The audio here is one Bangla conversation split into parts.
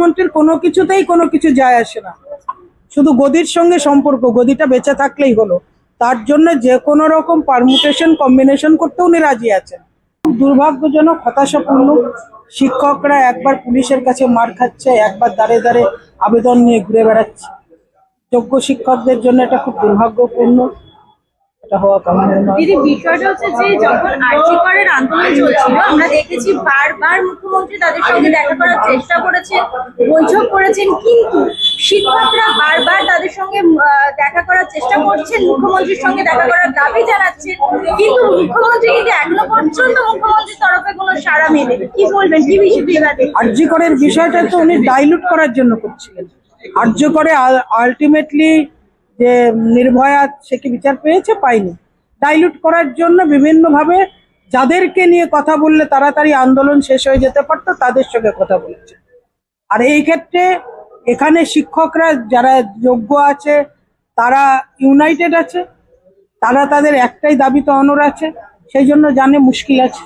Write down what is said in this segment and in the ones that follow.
মন্ত্রীর কোনো কিছুতেই কোনো কিছু যায় আসে না। শুধু গদির সঙ্গে সম্পর্ক, গদিটা বেঁচে থাকলেই হলো। তার জন্য যে কোনো রকম পারমুটেশন কম্বিনেশন করতে উনি রাজি আছেন। খুব দুর্ভাগ্যজনক, হতাশাপূর্ণ। শিক্ষকরা একবার পুলিশের কাছে মার খাচ্ছে, একবার দাঁড়ে দাঁড়ে আবেদন নিয়ে ঘুরে বেড়াচ্ছে। যোগ্য শিক্ষকদের জন্য এটা খুব দুর্ভাগ্যপূর্ণ। এটা হওয়া কাম্য নয়। দিদি বিষয়টা হচ্ছে যে যখন আর্জি করের আন্দোলন চলছিল আমরা দেখেছি বারবার মুখ্যমন্ত্রী তাদের সঙ্গে দেখা করার চেষ্টা করেছেন বৈঠক করেছেন কিন্তু শিক্ষকরা বারবার তাদের সঙ্গে দেখা করার চেষ্টা করছেন মুখ্যমন্ত্রীর সঙ্গে দেখা করার দাবি জানাচ্ছেন কিন্তু মুখ্যমন্ত্রী কিন্তু এখনও পর্যন্ত মুখ্যমন্ত্রীর তরফে কোনো সাড়া মেলেনি। কি বলবেন? কি বিষয় আর্যকরের বিষয়টা তো উনি ডাইলুট করার জন্য করছিলেন। আর্যকরে আলটিমেটলি যে নির্ভয়া সে কি বিচার পেয়েছে? পায়নি ডাইলুট করার জন্য বিভিন্নভাবে যাদেরকে নিয়ে কথা বললে তাড়াতাড়ি আন্দোলন শেষ হয়ে যেতে পারতো, তাদের সঙ্গে কথা বলেছে। আর এই ক্ষেত্রে এখানে শিক্ষকরা যারা যোগ্য আছে, তারা ইউনাইটেড আছে, তারা তাদের একটাই দাবি তো অনর আছে, সেই জন্য জানে মুশকিল আছে।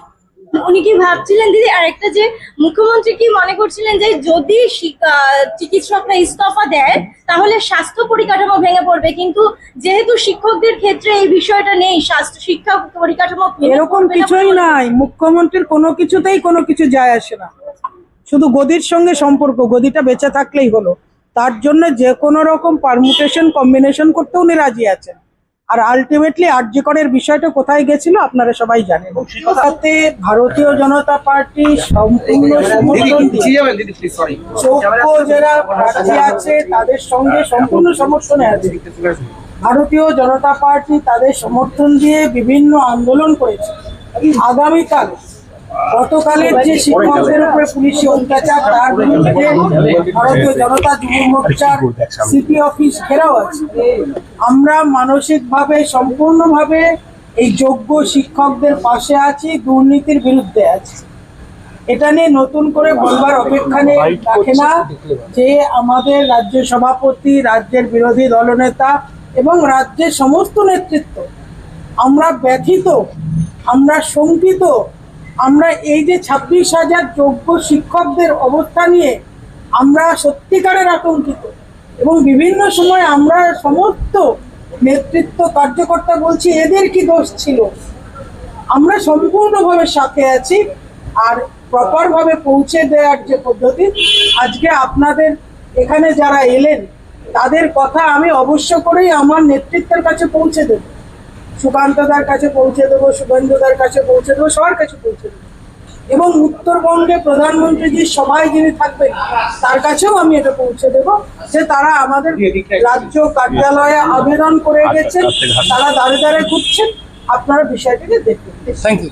উনি কি ভাবছিলেন দিদি আরেকটা যে মুখ্যমন্ত্রী কি মনে করছিলেন যে যদি চিকিৎসকরা ইস্তফা দেয় তাহলে স্বাস্থ্য পরিকাঠামো ভেঙে পড়বে। কিন্তু যেহেতু শিক্ষকদের ক্ষেত্রে এই বিষয়টা নেই স্বাস্থ্য শিক্ষা পরিকাঠামো এরকম কিছুই নাই। মুখ্যমন্ত্রীর কোনো কিছুতেই কোনো কিছু যায় আসে না। শুধু গদির সঙ্গে সম্পর্ক গদিটা বেঁচে থাকলেই হলো। তার জন্য যে কোনো রকম পারমুটেশন কম্বিনেশন করতে উনি রাজি আছেন। আর আলটিমেটলি আর্যকরের বিষয়টা কোথায় গেছিল আপনারা সবাই জানেন। সাথে ভারতীয় জনতা পার্টি সম্পূর্ণ সমর্থন দিয়ে যারা প্রার্থী আছে তাদের সঙ্গে সম্পূর্ণ সমর্থনে আছে। ভারতীয় জনতা পার্টি তাদের সমর্থন দিয়ে বিভিন্ন আন্দোলন করেছে। আগামীকাল গতকালের যে শিক্ষকদের উপরে পুলিশি অত্যাচার তার বিরুদ্ধে ভারতীয় জনতা যুব মোর্চার সিপি অফিস ঘেরাও আছে। আমরা মানসিকভাবে সম্পূর্ণভাবে এই যোগ্য শিক্ষকদের পাশে আছি দুর্নীতির বিরুদ্ধে আছি। এটা নিয়ে নতুন করে বলবার অপেক্ষা নেই রাখে না যে আমাদের রাজ্য সভাপতি রাজ্যের বিরোধী দলনেতা এবং রাজ্যের সমস্ত নেতৃত্ব আমরা ব্যথিত আমরা শঙ্কিত আমরা এই যে ছাব্বিশ হাজার যোগ্য শিক্ষকদের অবস্থা নিয়ে আমরা সত্যিকারের আতঙ্কিত এবং বিভিন্ন সময় আমরা সমস্ত নেতৃত্ব কার্যকর্তা বলছি, এদের কি দোষ ছিল? আমরা সম্পূর্ণভাবে সাথে আছি আর প্রপারভাবে পৌঁছে দেওয়ার যে পদ্ধতি, আজকে আপনাদের এখানে যারা এলেন, তাদের কথা আমি অবশ্য করেই আমার নেতৃত্বের কাছে পৌঁছে দেব। সুকান্তদার কাছে পৌঁছে দেবো, শুভেন্দুদার কাছে পৌঁছে দেবো, সবার কাছে পৌঁছে দেবো। এবং উত্তরবঙ্গে প্রধানমন্ত্রী যে সবাই যিনি থাকবেন, তার কাছেও আমি এটা পৌঁছে দেব যে তারা আমাদের রাজ্য কার্যালয়ে আবেদন করে গেছেন, তারা দাঁড়ে দাঁড়ে ঘুরছেন। আপনারা বিষয়টিকে দেখবেন। Thank you